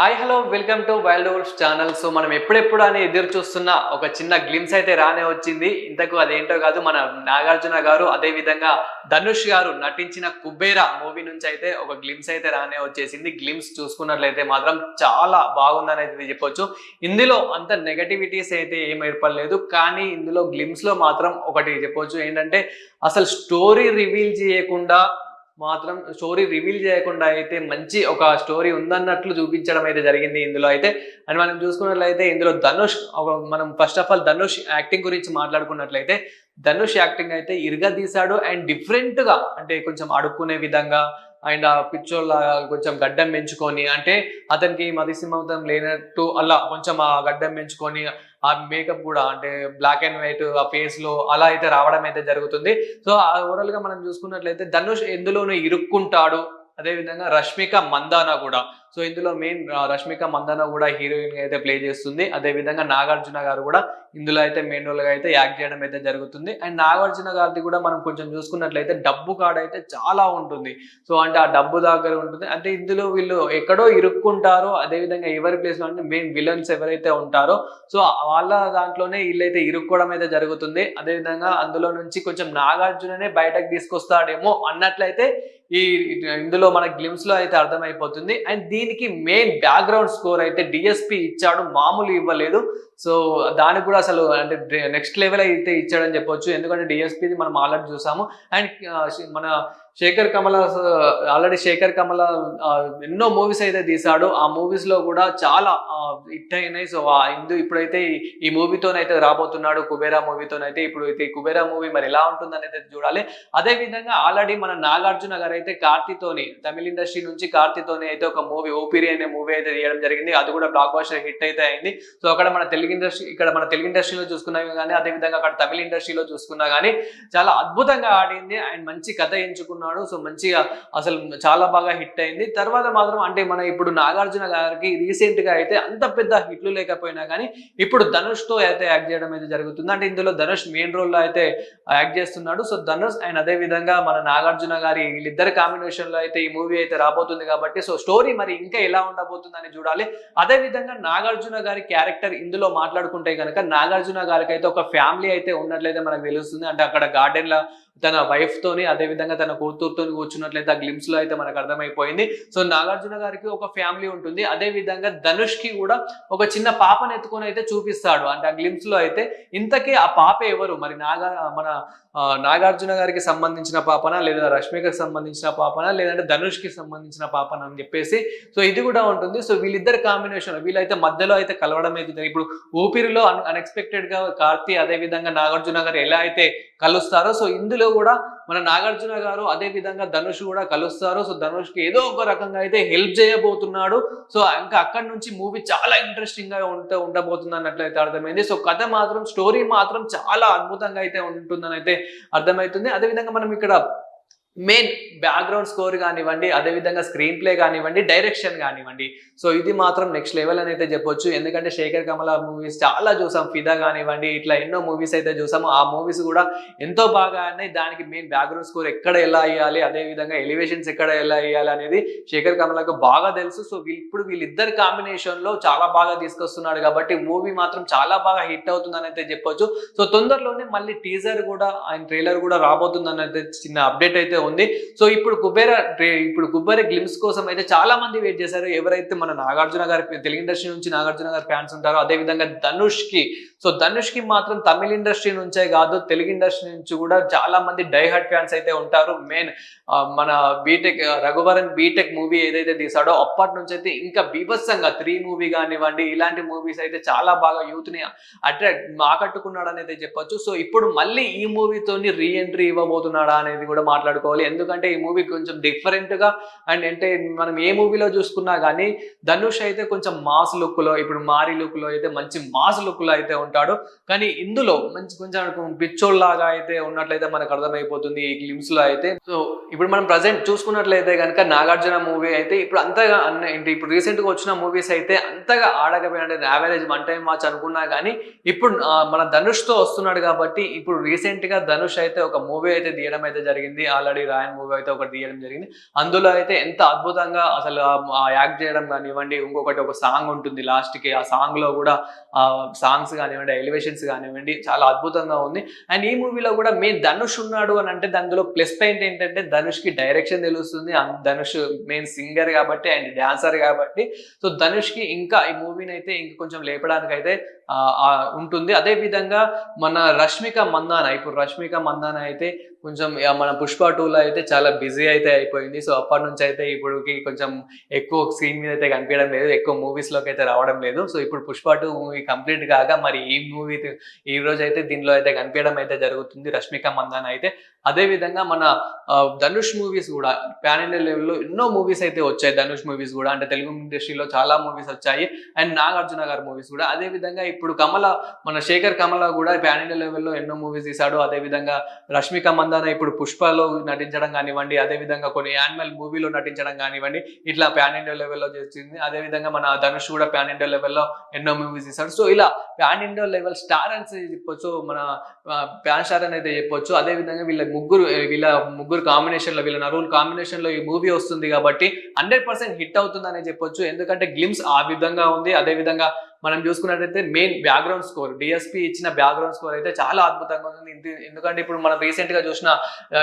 Hi hello welcome to wild wolf channel so మనం ఎప్పుడెప్పుడు అని ఎదురు చూస్తున్న ఒక చిన్న గ్లిమ్స్ అయితే రానే వచ్చింది. ఇంతకు అదేంటో కాదు మన నాగార్జున గారు అదేవిధంగా ధనుష్ గారు నటించిన కుబేరా మూవీ నుంచి అయితే ఒక గ్లిమ్స్ అయితే రానే వచ్చేసింది. గ్లిమ్స్ చూసుకున్నట్లయితే మాత్రం చాలా బాగుందని అయితే చెప్పొచ్చు. ఇందులో అంత నెగటివిటీస్ అయితే ఏం ఏర్పడలేదు. కానీ ఇందులో గ్లిమ్స్లో మాత్రం ఒకటి చెప్పొచ్చు. ఏంటంటే అసలు స్టోరీ రివీల్ చేయకుండా మాత్రం స్టోరీ రివీల్ చేయకుండా అయితే మంచి ఒక స్టోరీ ఉందన్నట్లు చూపించడం అయితే జరిగింది ఇందులో అయితే. అండ్ మనం చూసుకున్నట్లయితే ఇందులో ధనుష్ మనం first of all Dhanush acting గురించి మాట్లాడుకున్నట్లయితే ధనుష్ యాక్టింగ్ అయితే ఇరుగా తీశాడు అండ్ డిఫరెంట్గా అంటే కొంచెం అడుక్కునే విధంగా అండ్ ఆ పిక్చర్లా కొంచెం గడ్డం పెంచుకొని అంటే అతనికి మతిసిమతం లేనట్టు అలా కొంచెం ఆ గడ్డం పెంచుకొని ఆ మేకప్ కూడా అంటే బ్లాక్ అండ్ వైట్ ఆ ఫేస్లో అలా అయితే రావడం అయితే జరుగుతుంది. సో ఓవరాల్గా మనం చూసుకున్నట్లయితే ధనుష్ ఎందులోనూ ఇరుక్కుంటాడు అదే విధంగా రష్మిక మందానా కూడా. సో ఇందులో మెయిన్ రష్మిక మందానా కూడా హీరోయిన్గా అయితే ప్లే చేస్తుంది. అదే విధంగా నాగార్జున గారు కూడా ఇందులో అయితే మెయిన్ రోల్గా అయితే యాక్ట్ చేయడం అయితే జరుగుతుంది. అండ్ నాగార్జున గారిది కూడా మనం కొంచెం చూసుకున్నట్లయితే డబ్బు కాడ అయితే చాలా ఉంటుంది. సో అంటే ఆ డబ్బు దగ్గర ఉంటుంది. అంటే ఇందులో వీళ్ళు ఎక్కడో ఇరుక్కుంటారో అదే విధంగా ఎవరి ప్లేస్లో అంటే మెయిన్ విలన్స్ ఎవరైతే ఉంటారో సో వాళ్ళ దాంట్లోనే వీళ్ళైతే ఇరుక్కోవడం అయితే జరుగుతుంది. అదే విధంగా అందులో నుంచి కొంచెం నాగార్జుననే బయటకు తీసుకొస్తాడేమో అన్నట్లయితే ఈ ఇందులో మన గ్లిమ్స్లో అయితే అర్థమైపోతుంది. అండ్ దీనికి మెయిన్ బ్యాక్గ్రౌండ్ స్కోర్ అయితే డిఎస్పి ఇచ్చాడు. మామూలు ఇవ్వలేదు. సో దానికి కూడా అసలు అంటే నెక్స్ట్ లెవెల్ అయితే ఇచ్చాడని చెప్పొచ్చు. ఎందుకంటే డిఎస్పిది మనం ఆల్రెడీ చూసాము. అండ్ మన శేఖర్ కమల ఆల్రెడీ శేఖర్ కమల ఎన్నో మూవీస్ అయితే తీశాడు. ఆ మూవీస్లో కూడా చాలా హిట్ అయినాయి. సో ఆ ఇందు ఇప్పుడైతే ఈ- మూవీతోనైతే రాబోతున్నాడు. కుబేరా మూవీతోనైతే ఇప్పుడు అయితే కుబేరా మూవీ మరి ఎలా ఉంటుందని అయితే చూడాలి. అదే విధంగా ఆల్రెడీ మన నాగార్జున గారు అయితే కార్తీతోని తమిళ ఇండస్ట్రీ నుంచి కార్తీతోని అయితే ఒక మూవీ ఓపిరి అనే మూవీ అయితే తీయడం జరిగింది. అది కూడా బ్లాక్ బాస్టర్ హిట్ అయితే అయింది. సో అక్కడ మన తెలుగు ఇండస్ట్రీ ఇక్కడ మన తెలుగు ఇండస్ట్రీలో చూసుకున్నా కానీ అదే విధంగా అక్కడ తమిళ ఇండస్ట్రీలో చూసుకున్నా కానీ చాలా అద్భుతంగా ఆడింది. అండ్ మంచి కథ ఎంచుకున్నాడు. సో మంచిగా అసలు చాలా బాగా హిట్ అయింది. తర్వాత మాత్రం అంటే మన ఇప్పుడు నాగార్జున గారికి రీసెంట్గా అయితే అంత పెద్ద హిట్లు లేకపోయినా కానీ ఇప్పుడు ధనుష్తో అయితే యాక్ట్ చేయడం అయితే జరుగుతుంది. అంటే ఇందులో ధనుష్ మెయిన్ రోల్లో అయితే యాక్ట్ చేస్తున్నాడు. సో ధనుష్ అండ్ అదే విధంగా మన నాగార్జున గారి వీళ్ళిద్దరు కాంబినేషన్లో అయితే ఈ మూవీ అయితే రాబోతుంది కాబట్టి సో స్టోరీ మరి ఇంకా ఎలా ఉండబోతుందని చూడాలి. అదే విధంగా నాగార్జున గారి క్యారెక్టర్ ఇందులో మాట్లాడుకుంటే కనుక నాగార్జున గారికి అయితే ఒక ఫ్యామిలీ అయితే ఉన్నట్లయితే మనకు తెలుస్తుంది. అంటే అక్కడ గార్డెన్లో తన వైఫ్ తోని అదే విధంగా తన కూతురుతో కూర్చున్నట్లయితే ఆ గ్లిమ్స్లో అయితే మనకు అర్థమైపోయింది. సో నాగార్జున గారికి ఒక ఫ్యామిలీ ఉంటుంది. అదే విధంగా ధనుష్కి కూడా ఒక చిన్న పాపను ఎత్తుకొని అయితే చూపిస్తాడు. అంటే ఆ గ్లిమ్స్లో అయితే ఇంతకీ ఆ పాప ఎవరు? మరి నాగా మన నాగార్జున గారికి సంబంధించిన పాపన? లేదా రష్మికకి సంబంధించిన పాపన? లేదంటే ధనుష్కి సంబంధించిన పాపన అని చెప్పేసి. సో ఇది కూడా ఉంటుంది. సో వీళ్ళిద్దరు కాంబినేషన్ వీళ్ళైతే మధ్యలో అయితే కలవడం అయితే ఇప్పుడు ఊపిరిలో అన్ఎక్స్పెక్టెడ్గా కార్తీ అదే విధంగా నాగార్జున గారు ఎలా అయితే కలుస్తారో సో ఇందులో కూడా మన నాగార్జున గారు అదే విధంగా ధనుష్ కూడా కలుస్తారు. సో ధనుష్కి ఏదో ఒక రకంగా అయితే హెల్ప్ చేయబోతున్నాడు. సో ఇంకా అక్కడి నుంచి మూవీ చాలా ఇంట్రెస్టింగ్గా ఉంటే ఉండబోతుంది అన్నట్లయితే అర్థమైంది. సో కథ మాత్రం స్టోరీ మాత్రం చాలా అద్భుతంగా అయితే ఉంటుందని అయితే అర్థమవుతుంది. అదే విధంగా మనం ఇక్కడ మెయిన్ బ్యాక్గ్రౌండ్ స్కోర్ కానివ్వండి అదే విధంగా స్క్రీన్ ప్లే కానివ్వండి డైరెక్షన్ కానివ్వండి. సో ఇది మాత్రం నెక్స్ట్ లెవెల్ అని అయితే చెప్పొచ్చు. ఎందుకంటే శేఖర్ కమల మూవీస్ చాలా చూసాం ఫిదా కానివ్వండి ఇట్లా ఎన్నో మూవీస్ అయితే చూసాము. ఆ మూవీస్ కూడా ఎంతో బాగా ఉన్నాయి దానికి మెయిన్ బ్యాక్గ్రౌండ్ స్కోర్ ఎక్కడ ఎలా వేయాలి అదే విధంగా ఎలివేషన్స్ ఎక్కడ ఎలా వేయాలి అనేది శేఖర్ కమలకు బాగా తెలుసు. సో ఇప్పుడు వీళ్ళిద్దరి కాంబినేషన్లో చాలా బాగా తీసుకొస్తున్నాడు కాబట్టి మూవీ మాత్రం చాలా బాగా హిట్ అవుతుందని అయితే చెప్పొచ్చు. సో తొందరలోనే మళ్ళీ టీజర్ కూడా ఆయన ట్రైలర్ కూడా రాబోతుందని అయితే చిన్న అప్డేట్ అయితే ఉంది. సో ఇప్పుడు కుబేర ఇప్పుడు కుబేర గ్లిమ్స్ కోసం అయితే చాలా మంది వెయిట్ చేశారు. ఎవరైతే మన నాగార్జున గారి తెలుగు ఇండస్ట్రీ నుంచి నాగార్జున గారి ఫ్యాన్స్ ఉంటారో అదే విధంగా ధనుష్కి సో ధనుష్కి మాత్రం తమిళ ఇండస్ట్రీ నుంచే కాదు తెలుగు ఇండస్ట్రీ నుంచి కూడా చాలా మంది డైహర్ట్ ఫ్యాన్స్ అయితే ఉంటారు. మెయిన్ మన బీటెక్ రఘువరన్ బీటెక్ మూవీ ఏదైతే తీసాడో అప్పటి నుంచి అయితే ఇంకా బీభత్సంగా త్రీ మూవీ కానివ్వండి ఇలాంటి మూవీస్ అయితే చాలా బాగా యూత్ని అట్రాక్ట్ ఆకట్టుకున్నాడు అనేది చెప్పొచ్చు. సో ఇప్పుడు మళ్ళీ ఈ మూవీతోని రీ ఎంట్రీ ఇవ్వబోతున్నాడా అనేది కూడా మాట్లాడుకోవాలి. ఎందుకంటే ఈ మూవీ కొంచెం డిఫరెంట్గా అండ్ అంటే మనం ఏ మూవీలో చూసుకున్నా కానీ ధనుష్ అయితే కొంచెం మాస్ లుక్లో ఇప్పుడు మారి లుక్లో అయితే మంచి మాస్ లుక్లో అయితే ఉంటాడు కానీ ఇందులో మంచి కొంచెం పిచ్చోళ్ళలాగా అయితే ఉన్నట్లయితే మనకు అర్థమైపోతుంది ఈ గ్లిమ్స్లో అయితే. సో ఇప్పుడు మనం ప్రజెంట్ చూసుకున్నట్లయితే కనుక నాగార్జున మూవీ అయితే ఇప్పుడు అంతగా అన్న ఏంటి ఇప్పుడు రీసెంట్గా వచ్చిన మూవీస్ అయితే అంతగా ఆడకపోయినా యావరేజ్ వన్ టైం వాచ్ అనుకున్నా కానీ ఇప్పుడు మన ధనుష్తో వస్తున్నాడు కాబట్టి ఇప్పుడు రీసెంట్గా ధనుష్ అయితే ఒక మూవీ అయితే తీయడం అయితే జరిగింది. ఆల్రెడీ రాయన్ మూవీ అయితే ఒకటి తీయడం జరిగింది. అందులో అయితే ఎంత అద్భుతంగా అసలు యాక్ట్ చేయడం కానివ్వండి ఇంకొకటి ఒక సాంగ్ ఉంటుంది లాస్ట్కి ఆ సాంగ్లో కూడా ఆ సాంగ్స్ కానివ్వండి ఎలివేషన్స్ కానివ్వండి చాలా అద్భుతంగా ఉంది. అండ్ ఈ మూవీలో కూడా మెయిన్ ధనుష్ ఉన్నాడు అని అంటే దానిలో ప్లస్ పాయింట్ ఏంటంటే ధనుష్కి డైరెక్షన్ తెలుస్తుంది ధనుష్ మెయిన్ సింగర్ కాబట్టి అండ్ డాన్సర్ కాబట్టి. సో ధనుష్కి ఇంకా ఈ మూవీని అయితే ఇంకా కొంచెం లేపడానికి అయితే ఉంటుంది. అదే విధంగా మన రష్మిక మందాన ఇప్పుడు రష్మిక మందాన అయితే కొంచెం మన పుష్ప టూలో అయితే చాలా బిజీ అయితే అయిపోయింది. సో అప్పటి నుంచి అయితే ఇప్పుడుకి కొంచెం ఎక్కువ స్క్రీన్ మీద అయితే కనిపించడం లేదు. ఎక్కువ మూవీస్లోకి అయితే రావడం లేదు. సో ఇప్పుడు పుష్ప టూ మూవీ కంప్లీట్ కాగా మరి ఈ మూవీ ఈ రోజు అయితే దీనిలో అయితే కనిపించడం అయితే జరుగుతుంది. రష్మిక మందాన అయితే. అదే విధంగా మన ధనుష్ మూవీస్ కూడా పాన్ ఇండియా లెవెల్లో ఎన్నో మూవీస్ అయితే వచ్చాయి ధనుష్ మూవీస్ కూడా. అంటే తెలుగు ఇండస్ట్రీలో చాలా మూవీస్ వచ్చాయి. అండ్ నాగార్జున గారి మూవీస్ కూడా. అదే విధంగా ఇప్పుడు కమల మన శేఖర్ కమల కూడా పాన్ ఇండియా లెవెల్లో ఎన్నో మూవీస్ తీశాడు. అదే విధంగా రష్మిక మందాన ఇప్పుడు పుష్పలో నటించడం కానివ్వండి అదే విధంగా కొన్ని యానిమల్ మూవీలో నటించడం కానివ్వండి ఇట్లా పాన్ ఇండియా లెవెల్లో చేసింది. అదే విధంగా మన ధనుష్ కూడా పాన్ ఇండియా లెవెల్లో ఎన్నో మూవీస్ తీశాడు. సో ఇలా పాన్ ఇండియా లెవెల్ స్టార్ అని చెప్పొచ్చు మన ప్యాన్ స్టార్ అని అయితే చెప్పొచ్చు. అదే విధంగా వీళ్ళ ముగ్గురు వీళ్ళ ముగ్గురు కాంబినేషన్లో వీళ్ళ నలుగురు కాంబినేషన్లో ఈ మూవీ వస్తుంది కాబట్టి హండ్రెడ్ పర్సెంట్ హిట్ అవుతుంది అనే చెప్పొచ్చు. ఎందుకంటే గ్లిమ్స్ ఆ విధంగా ఉంది. అదే విధంగా మనం చూసుకున్నట్లయితే మెయిన్ బ్యాక్గ్రౌండ్ స్కోర్ డిఎస్పి ఇచ్చిన బ్యాక్గ్రౌండ్ స్కోర్ అయితే చాలా అద్భుతంగా ఉంది ఎందుకంటే ఇప్పుడు మనం రీసెంట్గా చూసిన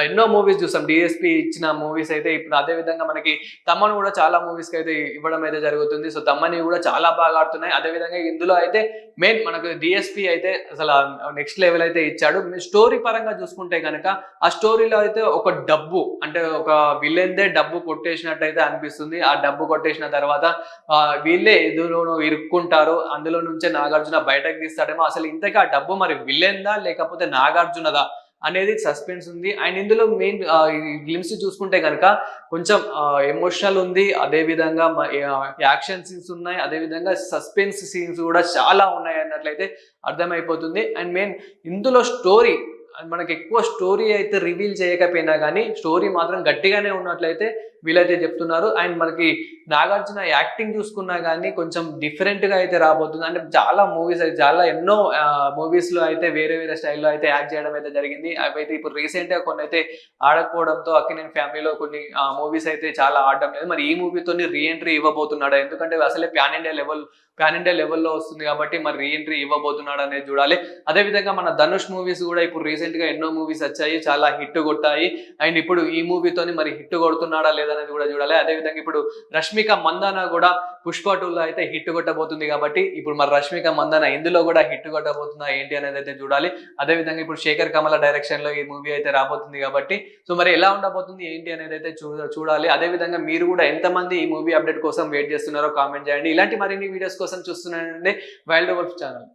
ఎన్నో మూవీస్ చూసాం. డిఎస్పి ఇచ్చిన మూవీస్ అయితే ఇప్పుడు అదే విధంగా మనకి తమ్మను కూడా చాలా మూవీస్కి అయితే ఇవ్వడం అయితే జరుగుతుంది. సో తమ్మని కూడా చాలా బాగా ఆడుతున్నాయి. అదే విధంగా ఇందులో అయితే మెయిన్ మనకు డిఎస్పి అయితే అసలు నెక్స్ట్ లెవెల్ అయితే ఇచ్చాడు. స్టోరీ పరంగా చూసుకుంటే కనుక ఆ స్టోరీలో అయితే ఒక డబ్బు అంటే ఒక విలన్దే డబ్బు కొట్టేసినట్టు అయితే అనిపిస్తుంది. ఆ డబ్బు కొట్టేసిన తర్వాత వీళ్ళే ఎదురును ఇరుక్కుంటారు. అందులో నుంచే నాగార్జున బయటకు తీస్తాడేమో. అసలు ఇంతకీ ఆ డబ్బు మరి విలన్దా లేకపోతే నాగార్జునదా అనేది సస్పెన్స్ ఉంది. అండ్ ఇందులో మెయిన్ గ్లిమ్స్ చూసుకుంటే కనుక కొంచెం ఎమోషనల్ ఉంది. అదే విధంగా యాక్షన్ సీన్స్ ఉన్నాయి. అదే విధంగా సస్పెన్స్ సీన్స్ కూడా చాలా ఉన్నాయి అన్నట్లయితే అర్థమైపోతుంది. అండ్ మెయిన్ ఇందులో స్టోరీ మనకి ఎక్కువ స్టోరీ అయితే రివీల్ చేయకపోయినా కానీ స్టోరీ మాత్రం గట్టిగానే ఉన్నట్లయితే వీళ్ళైతే చెప్తున్నారు. అండ్ మనకి నాగార్జున యాక్టింగ్ చూసుకున్నా కానీ కొంచెం డిఫరెంట్గా అయితే రాబోతుంది. అంటే చాలా మూవీస్ అయితే చాలా ఎన్నో మూవీస్లో అయితే వేరే వేరే స్టైల్లో అయితే యాక్ట్ చేయడం అయితే జరిగింది. అవి అయితే ఇప్పుడు రీసెంట్గా కొన్ని అయితే ఆడకపోవడంతో అక్కినేని ఫ్యామిలీలో కొన్ని మూవీస్ అయితే చాలా ఆడడం లేదు. మరి ఈ మూవీతో రీఎంట్రీ ఇవ్వబోతున్నాడు? ఎందుకంటే అసలే pan India level pan India లెవెల్లో వస్తుంది కాబట్టి మరి రీఎంట్రీ ఇవ్వబోతున్నాడు అనేది చూడాలి. అదే విధంగా మన ధనుష్ మూవీస్ కూడా ఇప్పుడు రీసెంట్గా ఎన్నో మూవీస్ వచ్చాయి చాలా హిట్ కొట్టాయి. అండ్ ఇప్పుడు ఈ మూవీతోని మరి హిట్ కొడుతున్నాడా లేదనేది కూడా చూడాలి. అదే విధంగా ఇప్పుడు రష్మిక మందాన కూడా పుష్ప టూలో అయితే హిట్ కొట్టబోతుంది కాబట్టి ఇప్పుడు మరి రష్మిక మందాన ఎందులో కూడా హిట్ కొట్టబోతుందా ఏంటి అనేది అయితే చూడాలి. అదే విధంగా ఇప్పుడు శేఖర్ కమల డైరెక్షన్లో ఈ మూవీ అయితే రాబోతుంది కాబట్టి సో మరి ఎలా ఉండబోతుంది ఏంటి అనేది అయితే చూ చూడాలి. అదే విధంగా మీరు కూడా ఎంతమంది ఈ మూవీ అప్డేట్ కోసం వెయిట్ చేస్తున్నారో కామెంట్ చేయండి. ఇలాంటి మరిన్ని వీడియోస్ కోసం చూస్తున్నానండి వైల్డ్ వల్ఫ్ ఛానల్